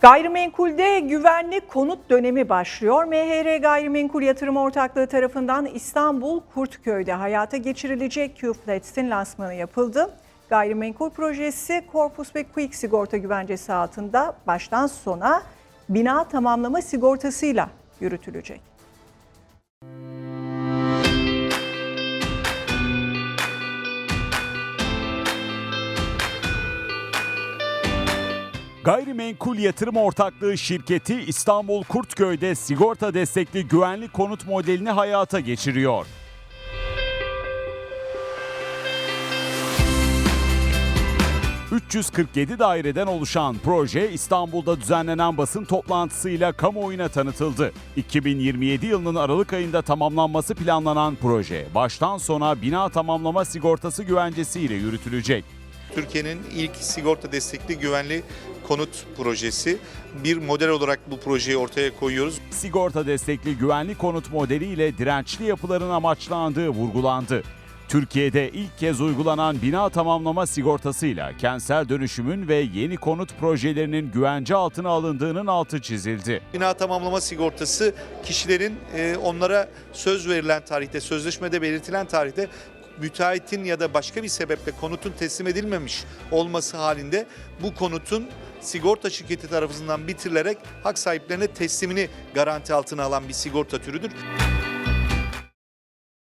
Gayrimenkulde güvenli konut dönemi başlıyor. MHR Gayrimenkul Yatırım Ortaklığı tarafından İstanbul Kurtköy'de hayata geçirilecek Q-Flats'in lansmanı yapıldı. Gayrimenkul projesi Corpus ve Quick sigorta güvencesi altında baştan sona bina tamamlama sigortasıyla yürütülecek. Gayrimenkul Yatırım Ortaklığı şirketi İstanbul Kurtköy'de sigorta destekli güvenli konut modelini hayata geçiriyor. ...347 daireden oluşan proje İstanbul'da düzenlenen basın toplantısıyla kamuoyuna tanıtıldı. 2027 yılının Aralık ayında tamamlanması planlanan proje... ...baştan sona bina tamamlama sigortası güvencesiyle yürütülecek. Türkiye'nin ilk sigorta destekli güvenli konut projesi. Bir model olarak bu projeyi ortaya koyuyoruz. sigorta destekli güvenli konut modeliyle dirençli yapıların amaçlandığı vurgulandı. Türkiye'de ilk kez uygulanan bina tamamlama sigortasıyla kentsel dönüşümün ve yeni konut projelerinin güvence altına alındığının altı çizildi. Bina tamamlama sigortası kişilerin e, onlara söz verilen tarihte, sözleşmede belirtilen tarihte müteahhitin ya da başka bir sebeple konutun teslim edilmemiş olması halinde bu konutun sigorta şirketi tarafından bitirilerek hak sahiplerine teslimini garanti altına alan bir sigorta türüdür.